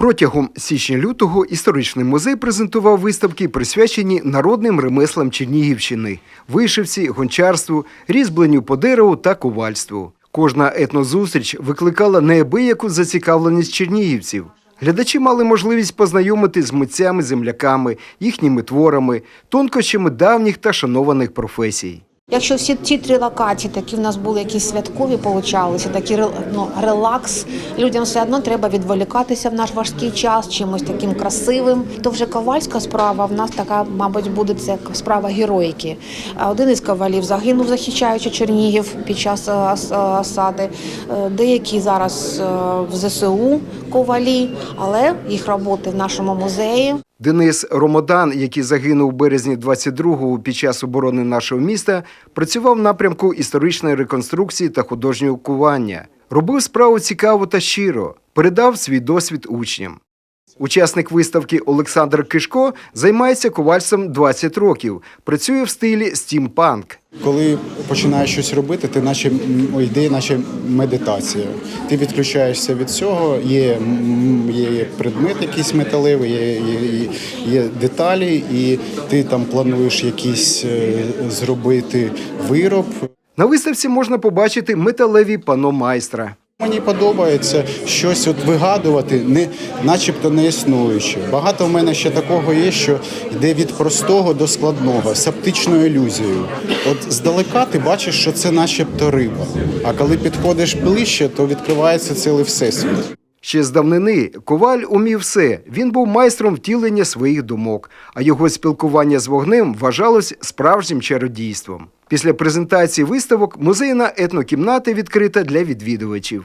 Протягом січня-лютого історичний музей презентував виставки, присвячені народним ремеслам Чернігівщини – вишивці, гончарству, різьбленню по дереву та ковальству. Кожна етнозустріч викликала неабияку зацікавленість чернігівців. Глядачі мали можливість познайомити з митцями-земляками, їхніми творами, тонкощами давніх та шанованих професій. Якщо всі ті три локації, такі в нас були якісь святкові, получалися, такі ну, релакс, людям все одно треба відволікатися в наш важкий час, чимось таким красивим. То вже ковальська справа в нас така, мабуть, буде це справа героїки. Один із ковалів загинув, захищаючи Чернігів під час е, е, осади. Е, Деякі зараз в ЗСУ ковалі, але їх роботи в нашому музеї. Денис Ромодан, який загинув у березні 22-го під час оборони нашого міста, працював в напрямку історичної реконструкції та художнього кування. Робив справу цікаво та щиро, передав свій досвід учням. Учасник виставки Олександр Кишко займається ковальством 20 років, працює в стилі стімпанк. Коли починаєш щось робити, ти наче йде, наче медитація. Ти відключаєшся від цього, є, є предмет якийсь металевий, є, є, є деталі, і ти там плануєш якийсь е, зробити вироб. На виставці можна побачити металеві пано майстра. Мені подобається щось от вигадувати, не, начебто не існуюче. Багато в мене ще такого є, що йде від простого до складного, з оптичною ілюзією. От здалека ти бачиш, що це начебто риба. А коли підходиш ближче, то відкривається цілий всесвіт. Ще з давнини коваль умів все. Він був майстром втілення своїх думок, а його спілкування з вогнем вважалось справжнім чародійством. Після презентації виставок музейна етнокімната відкрита для відвідувачів.